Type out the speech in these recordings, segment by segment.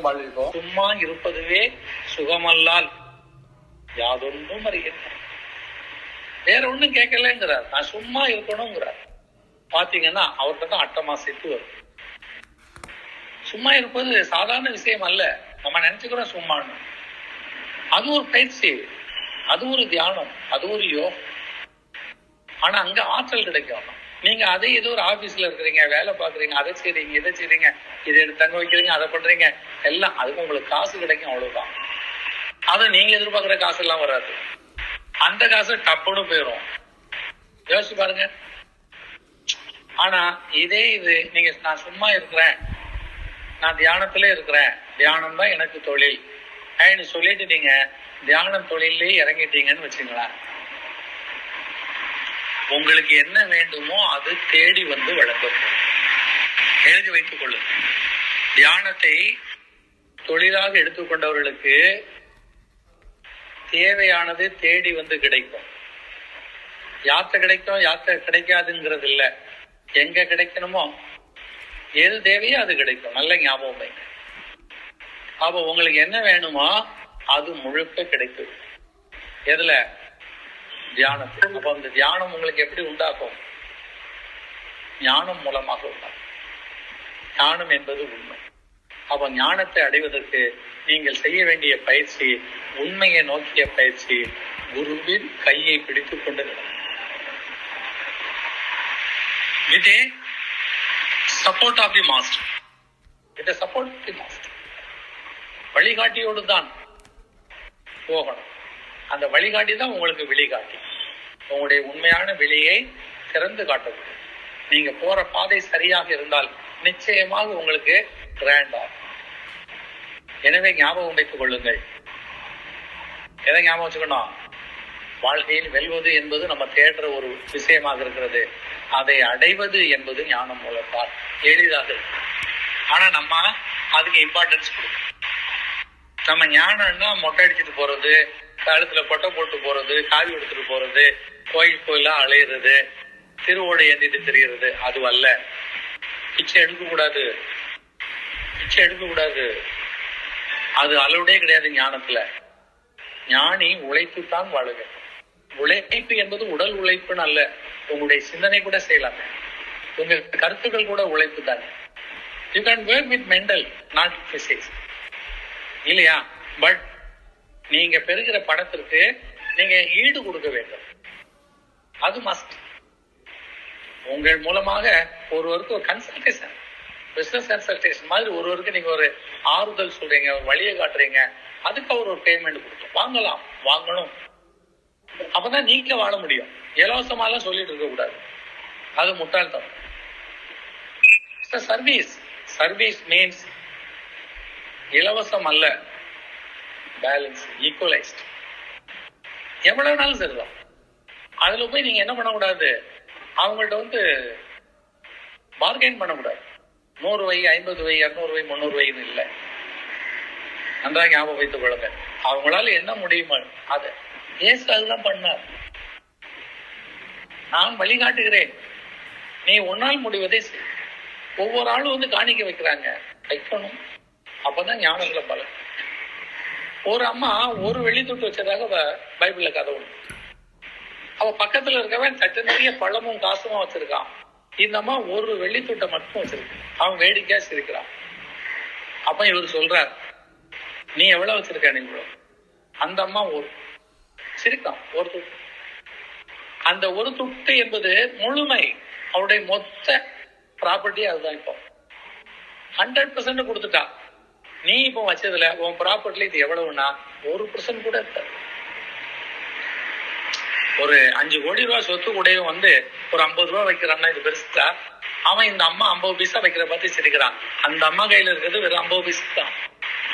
வாழ்வோம். வாழ்கிறோம் சும்மா இருப்பதுவே சுகமல்லால் யாதொன்றும் அறிகிறேன் வேற ஒன்றும் கேட்கலங்கிறார். நான் சும்மா இருக்கணுங்கிறார். பாத்தீங்கன்னா அவர்கிட்ட தான் அட்டமா செத்து வரும். சும்மா இருப்பது சாதாரண விஷயம் அல்ல. நம்ம நினைச்சுக்கிறோம் சும்மானு அது ஒரு பயிற்சி. அது ஒரு தியானம். அது ஒரு யோகம். ஆனா அங்க ஆற்றல் கிடைக்கும். நீங்க அதே ஏதோ ஒரு ஆபீஸ்ல இருக்கிறீங்க வேலை பாக்குறீங்க அதை செய்றீங்க இதை செய்றீங்க இதை எடுத்து தங்க வைக்கிறீங்க அதை பண்றீங்க எல்லாம் அதுக்கு உங்களுக்கு காசு கிடைக்கும் அவ்வளவுதான். அதை நீங்க எதிர்பார்க்கிற காசு எல்லாம் வராது. அந்த காசு டப்புன்னு போயிடும் யோசிச்சு பாருங்க. ஆனா இதே இது நீங்க நான் சும்மா இருக்கிறேன். நான் தியானத்துல இருக்கிறேன். தியானம் தான் எனக்கு தொழில். அப்படின்னு சொல்லிட்டு நீங்க தியானம் தொழிலே இறங்கிட்டீங்கன்னு வச்சுங்களேன். உங்களுக்கு என்ன வேண்டுமோ அது தேடி வந்து வழங்கப்படும். எழுதி வைத்துக் கொள்ளுங்கள். தியானத்தை தொழிலாக எடுத்துக்கொண்டவர்களுக்கு தேவையானது தேடி வந்து கிடைக்கும். யாத்த கிடைக்கும் யாத்த கிடைக்காதுங்கிறது இல்ல எங்க கிடைக்கணுமோ எது தேவையோ அது கிடைக்கும். நல்ல ஞாபகம் வைங்க. அப்ப உங்களுக்கு என்ன வேணுமோ அது முழுக்க கிடைக்கும். எதுல? தியானத்தை. அப்ப அந்த தியானம் உங்களுக்கு எப்படி உண்டாக்கும் ஞானம் மூலமாக உண்டாகும். ஞானம் என்பது உண்மை. அப்ப ஞானத்தை அடைவதற்கு நீங்கள் செய்ய வேண்டிய பயிற்சி உண்மையை நோக்கிய பயிற்சி குருவின் கையை பிடித்துக் கொண்டு with support of the master with support of the master வழிகாட்டியோடு தான் போகணும். அந்த வழிகாட்டி தான் உங்களுக்கு வெளிகாட்டி உங்களுடைய உண்மையான வெளியை திறந்து காட்டது நீங்க போற பாதை சரியாக இருந்தால் நிச்சயமாக உங்களுக்கு கிராண்ட் ஆகும். எனவே ஞாபகம் வைத்துக் கொள்ளுங்கள். எதை ஞாபகம் வச்சுக்கணும்? வாழ்க்கையில் வெல்வது என்பது நம்ம தேடுற ஒரு விஷயமாக இருக்கிறது. அதை அடைவது என்பது ஞானம் மூலத்தால் எளிதாக இருக்கு ஆனா நம்ம அதுக்கு இம்பார்ட்டன்ஸ் கொடுக்கணும். நம்ம ஞானம்னா மொட்டை அடிச்சுட்டு போறது கழுத்துல பொட்டை போட்டு போறது காவி எடுத்துட்டு போறது கோயில் கோயிலா அலையிறது திருவோடை ஏந்திட்டு தெரியறது அது அல்ல. பிச்சை எடுக்க கூடாது. பிச்சை எடுக்க கூடாது. அது அளவுடே கிடையாது ஞானத்துல. ஞானி உழைத்துத்தான் வாழுங்க உழைப்பு என்பது உடல் உழைப்புன்னு அல்ல. உங்களுடைய சிந்தனை கூட செய்யலாமே. உங்க கருத்துக்கள் கூட உழைப்பு தானே you can work with mental not physics இல்லையா? பட் நீங்க பெறுகிற பணத்திற்கு நீங்க ஈடு கொடுக்க வேண்டும். அது மஸ்ட் உங்கள் மூலமாக ஒருவருக்கு ஒரு கன்சல்டேஷன் பிசினஸ் கன்சல்டேஷன் மாதிரி ஒருவருக்கு நீங்க ஒரு ஆறுதல் சொல்றீங்க ஒரு வழியை காட்டுறீங்க. அதுக்கு அவர் ஒரு பேமெண்ட் கொடுக்கும் வாங்கலாம். வாங்கணும். அப்பதான் நீங்க வாழ முடியும். இலவசமா எல்லாம் சொல்லிட்டு இருக்க கூடாது. அது முட்டாள்தனம். சர்வீஸ் சர்வீஸ் மீன்ஸ் இலவசம் அல்ல. பேலன்ஸ் ஈக்குவலைஸ்ட் எவ்வளவு நாளும் சரிதான் அதுல போய் நீங்க என்ன பண்ணக்கூடாது? அவங்கள்ட்ட வந்து பார்கெயின் பண்ணக்கூடாது. நூறு வை ஐம்பது வை இரநூறு வை முந்நூறு வைன்னு இல்லை. நன்றாக ஞாபகம் வைத்துக் கொள்ளுங்க. அவங்களால என்ன முடியுமா அது. ஏசு அதுதான் பண்ணார். நான் வழிகாட்டுகிறேன். நீ உன்னால் முடிவதை ஒவ்வொரு ஆளும் வந்து காணிக்க வைக்கிறாங்க. வைக்கணும். அப்பதான் ஞானங்களை பலன். ஒரு அம்மா ஒரு வெள்ளி தொட்டு வச்சதாக அவ- பைபிள்ல கதை உண்டு அவ பக்கத்துல இருக்கவன் தட்டு நிறைய பழமும் காசுமா வச்சிருக்கான். இந்த அம்மா ஒரு வெள்ளி தொட்டை மட்டும் வச்சிருக்கான் அவன் வேடிக்கையா சிரிக்கிறான். அப்ப இவர் சொல்றார் நீ எவ்வளவு வச்சிருக்க நீ இவ்வளவு? அந்த அம்மா ஒரு சிரிக்கான் ஒரு துட்டு அந்த ஒரு துட்டு என்பது முழுமை. அவருடைய மொத்த ப்ராப்பர்ட்டி அதுதான் இப்போ. ஹண்ட்ரட் பர்சன்ட் கொடுத்துட்டா. நீ இப்போ வச்சதுல உன் ப்ராப்பர்ட்டில இது எவ்வளவுனா ஒரு பர்சன்ட் கூட இருக்காது. ஒரு அஞ்சு கோடி ரூபாய் சொத்து கூடயும் வந்து ஒரு ஐம்பது ரூபாய் வைக்கிறான்னா இது பெருசா அவன் இந்த அம்மா ஐம்பது பைசா வைக்கிற பார்த்து சிரிக்கிறான். அந்த அம்மா கையில இருக்கிறது வெறும் ஐம்பது பைசா தான்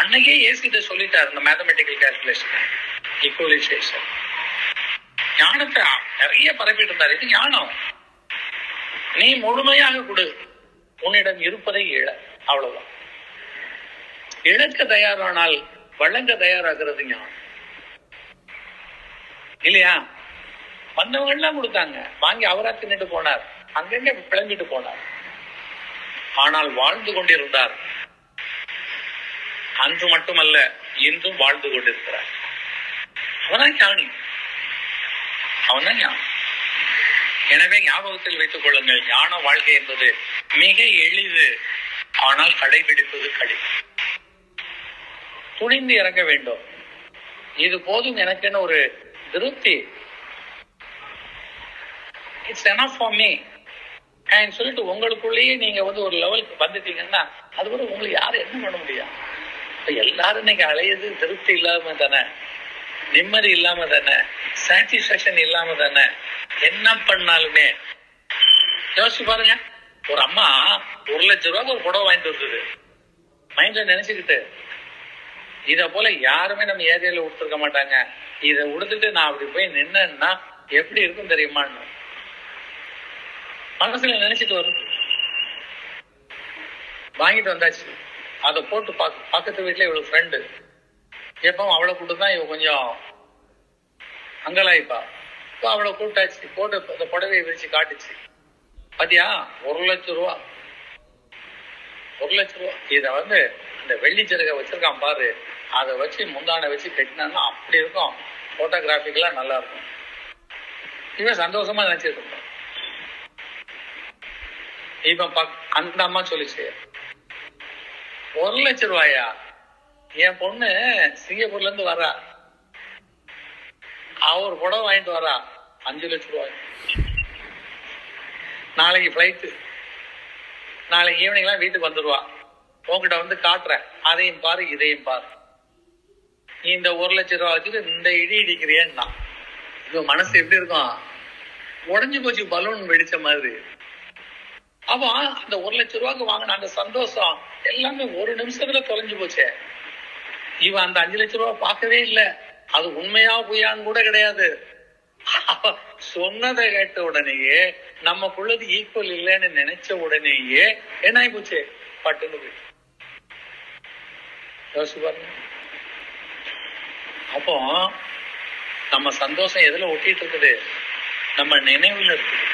அன்னைக்கே ஏசி இதை சொல்லிட்டாரு இந்த மேத்தமெட்டிக்கல் கால்குலேஷன் ஈக்குவலைசேஷன் ஞானத்தை நிறைய பரப்பிட்டு இருந்தார். இது ஞானம். நீ முழுமையாக கொடு. உன்னிடம் இருப்பதை இழ. அவ்வளவுதான். இழக்க தயாரானால் வழங்க தயாராகிறது ஞானம். இல்லையா? வந்தவங்க எல்லாம் கொடுத்தாங்க. வாங்கி அவரா தின்னுட்டு போனார். அங்கங்க பிளம்பிட்டு போனார். ஆனால் வாழ்ந்து கொண்டிருந்தார். அன்று மட்டுமல்ல இன்றும் வாழ்ந்து கொண்டிருக்கிறார். அவன்தான் ஞானி. அவன்தான் ஞானி. எனவே ஞாபகத்தில் வைத்துக் கொள்ளுங்கள் ஞான வாழ்க்கை என்பது மிக எளிது ஆனால் கடைபிடிப்பது கடினம். துணிந்து இறங்க வேண்டும். இது போதும் எனக்குன்னு ஒரு திருப்தி. It's enough for me and சொல்லிட்டு உங்களுக்குள்ளேயே நீங்க வந்து ஒரு லெவலுக்கு வந்துட்டீங்கன்னா அது கூட உங்களுக்கு யாரும் என்ன பண்ண முடியும் இப்ப எல்லாரும் இன்னைக்கு அலையுது திருப்தி இல்லாம தானே? நிம்மதி இல்லாம தானே? சாட்டிஸ்பேக்ஷன் இல்லாம தானே? என்ன பண்ணாலுமே. யோசிச்சு பாருங்க. ஒரு அம்மா ஒரு லட்சம் ரூபாய்க்கு ஒரு புடவை வாங்கிட்டு வந்தது. மைண்ட்ல நினைச்சுக்கிட்டு இத போல யாருமே நம்ம ஏரியால கொடுத்துருக்க மாட்டாங்க. இத உடுத்துட்டு நான் அப்படி போய் நின்னேன்னா எப்படி இருக்கும் தெரியுமான்னு. மனசுல நினைச்சிட்டு வரும் வாங்கிட்டு வந்தாச்சு. அதை போட்டு பக்கத்து வீட்டுல இவளுக்கு ஃப்ரெண்டு எப்பவும் அவளை கூட்டு தான் இவ கொஞ்சம் அங்கலாய்ப்பா. இப்போ அவளை கூப்பிட்டாச்சு. போட்டு அந்த புடவையை விரிச்சு காட்டுச்சு. பாத்தியா? ஒரு லட்சம் ரூபா. ஒரு லட்சம் ரூபா. இத வந்து அந்த வெள்ளி சிறகை வச்சிருக்கான் பாரு. அதை வச்சு முந்தானை வச்சு கட்டினான்னா அப்படி இருக்கும். போட்டோகிராஃபிக்கெல்லாம் நல்லா இருக்கும். இவன் சந்தோஷமா நினைச்சிட்டு இவன் பக்- அந்த அம்மா சொல்லிச்சு ஒரு லட்சம் ரூபாயா? என் பொண்ணு சிங்கப்பூர்ல இருந்து வரா. அவ ஒரு புடவை வாங்கிட்டு வரா. அஞ்சு லட்சம் ரூபாய். நாளைக்கு ஃபிளைட்டு நாளைக்கு ஈவினிங்லாம் வீட்டுக்கு வந்துருவா. உன்கிட்ட வந்து காட்டுறேன். அதையும் பாரு இதையும் பாரு. நீ இந்த ஒரு லட்சம் ரூபா வச்சுட்டு இந்த இடி இடிக்கிறியன்னா. இப்போ மனசு எப்படி இருக்கும்? உடஞ்சு போச்சு பலூன் வெடிச்ச மாதிரி. அப்போ அந்த ஒரு லட்சம் ரூபாய்க்கு வாங்கின அந்த சந்தோஷம் எல்லாமே ஒரு நிமிஷத்துல தொலைஞ்சு போச்சே. இவன் அந்த அஞ்சு லட்சம் ரூபாய் பார்க்கவே இல்லை. அது உண்மையா பொய்யான்னு கூட கிடையாது. சொன்னதை கேட்ட உடனேயே நமக்குள்ளது ஈக்குவல் இல்லைன்னு நினைச்ச உடனேயே என்ன ஆகி போச்சு? பட்டுன்னு போயிடுச்சு. யோசிச்சு பாருங்க. அப்போ நம்ம சந்தோஷம் எதுல ஒட்டிட்டு இருக்குது? நம்ம நினைவுல இருக்குது.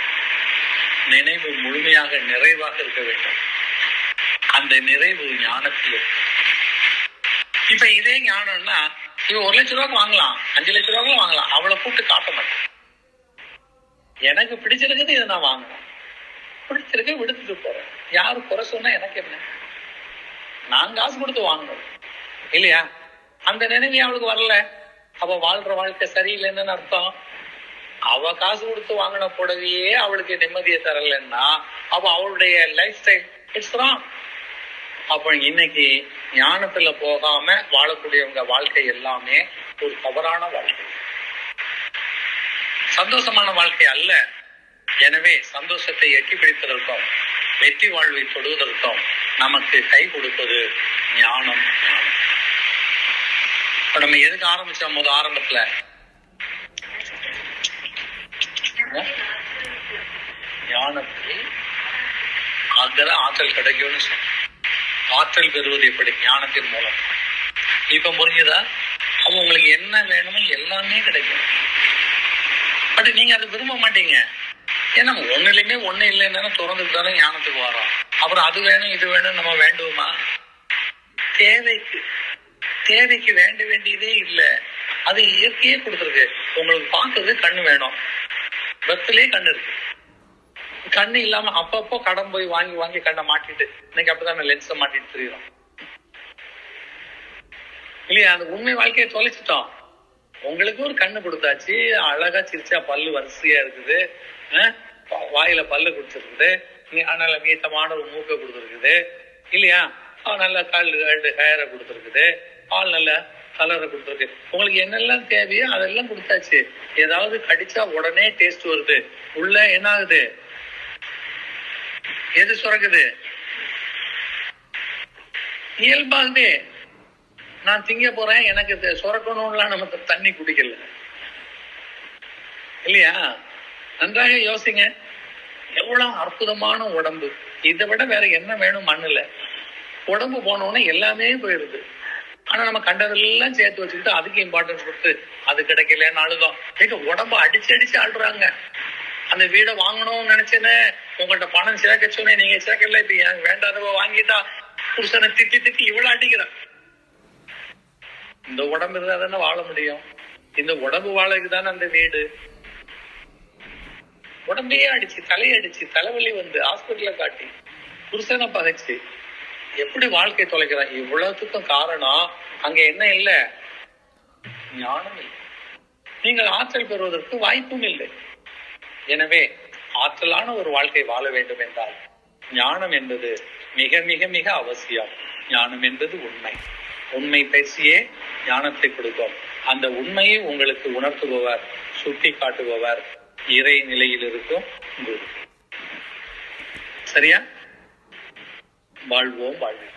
நினைவு முழுமையாக நிறைவாக இருக்க வேண்டும். அந்த நிறைவு ஞானத்தில் இப்ப இதே ஞானம்னா இவன் ஒரு லட்ச ரூபாய்க்கு வாங்கலாம் அஞ்சு லட்ச ரூபாய்க்கு வாங்கலாம் அவளை கூப்பிட்டு காட்ட மாட்டேன். எனக்கு பிடிச்சிருக்குது இதை நான் வாங்கணும் பிடிச்சிருக்க விடுத்துட்டு போறேன். யாரு குறை சொன்னா எனக்கு என்ன? நான் காசு கொடுத்து வாங்கணும். இல்லையா? அந்த நினைவு அவளுக்கு வரல. அவ வாழ்ற வாழ்க்கை சரியில்லைன்னு அர்த்தம். அவ காசு கொடுத்து வாங்கின புடவையே அவளுக்கு நிம்மதியை தரலன்னா அவ அவளுடைய லைஃப் ஸ்டைல் இட்ஸ் ராங் அப்ப இன்னைக்கு ஞானத்துல போகாம வாழக்கூடியவங்க வாழ்க்கை எல்லாமே ஒரு தவறான வாழ்க்கை. சந்தோஷமான வாழ்க்கை அல்ல. எனவே சந்தோஷத்தை எட்டி பிடிப்பதற்கும் வெற்றி வாழ்வை தொடுவதற்கும் நமக்கு கை கொடுப்பது ஞானம் ஞானம். இப்ப நம்ம எதுக்கு ஆரம்பிச்சோம் போது ஆரம்பத்துல? ஞானத்தை அகல ஆற்றல் கிடைக்கும்னு சொன்னோம். ஆற்றல் பெறுவது எப்படி? ஞானத்தின் மூலம். இப்ப புரிஞ்சுதா? அப்ப உங்களுக்கு என்ன வேணுமோ எல்லாமே கிடைக்கும். பட் நீங்க அதை விரும்ப மாட்டீங்க. ஏன்னா ஒண்ணுலயுமே ஒண்ணு இல்லைன்னா திறந்துட்டு தானே ஞானத்துக்கு வரோம். அப்புறம் அது வேணும் இது வேணும் நம்ம வேண்டுவோமா? தேவைக்கு. தேவைக்கு வேண்ட வேண்டியதே இல்ல. அது இயற்கையே கொடுத்துருக்கு. உங்களுக்கு பார்க்கறது கண்ணு வேணும். பஸ்லயே கண்ணு இருக்கு. கண்ணு இல்லாம அப்பப்போ கடன் போய் வாங்கி வாங்கி கண்ணை மாட்டிட்டு இன்னைக்கு அப்படிதான் லென்ஸ மாட்டிட்டு தெரியும் இல்லையா? அந்த உண்மை வாழ்க்கையை தொலைச்சிட்டோம். உங்களுக்கு ஒரு கண்ணு கொடுத்தாச்சு. அழகா சிரிச்சா பல்லு வரிசையா இருக்குது. அஹ், வாயில பல்லு குடிச்சிருக்குது. நீ நல்ல மீட்டமான ஒரு மூக்கை கொடுத்துருக்குது. இல்லையா? நல்ல கால் ரெண்டு ஹேரை கொடுத்துருக்குது. ஆள் நல்ல கலரை கொடுத்துருக்கு. உங்களுக்கு என்னெல்லாம் தேவையோ அதெல்லாம் கொடுத்தாச்சு. ஏதாவது கடிச்சா உடனே டேஸ்ட் வருது. உள்ள என்ன ஆகுது எது சுரக்குது? இயல்பாகவே நான் திங்க போறேன் எனக்கு சுரக்கணும்லாம் நம்ம தண்ணி குடிக்கல. இல்லையா? நன்றாக யோசிங்க. எவ்வளவு அற்புதமான உடம்பு. இதை விட வேற என்ன வேணும் மண்ணுல? உடம்பு போனோடனே எல்லாமே போயிருது ஆனா நம்ம கண்டதெல்லாம் சேர்த்து வச்சுக்கிட்டு அதுக்கு இம்பார்ட்டன்ஸ் கொடுத்து அது கிடைக்கலன்னு அழுதோம். ஏங்க உடம்ப அடிச்சு அடிச்சு ஆடுறாங்க அந்த வீடை வாங்கணும்னு நினைச்சேன்னு உங்கள்ட்ட பணம் சேர்க்க சொன்னேன் நீங்க சேர்க்கல இப்ப எனக்கு வேண்டாதவ வாங்கிட்டா புருஷனை திட்டி திட்டி இவ்வளவு அடிக்கிறேன். இந்த உடம்பு இருந்தா தானே வாழ முடியும். இந்த உடம்பு வாழக்கு தானே அந்த வீடு. உடம்பையே அடிச்சு தலையை அடிச்சு தலைவலி வந்து ஹாஸ்பிட்டல காட்டி புருஷனை பகைச்சு. எப்படி வாழ்க்கை தொலைக்கிறான் இவ்வளவுக்கும் காரணம் அங்க என்ன இல்லை? ஞானம் இல்லை. நீங்கள் ஆற்றல் பெறுவதற்கு வாய்ப்பும் இல்லை. எனவே ஆற்றலான ஒரு வாழ்க்கை வாழ வேண்டும் என்றால் ஞானம் என்பது மிக மிக மிக அவசியம். ஞானம் என்பது உண்மை. உண்மை பேசியே ஞானத்தை கொடுக்கும். அந்த உண்மையை உங்களுக்கு உணர்த்துபவர் சுட்டி காட்டுபவர் இறை நிலையில் இருக்கும் குரு. சரியா? வாழ்வோம் வாழ்வோம்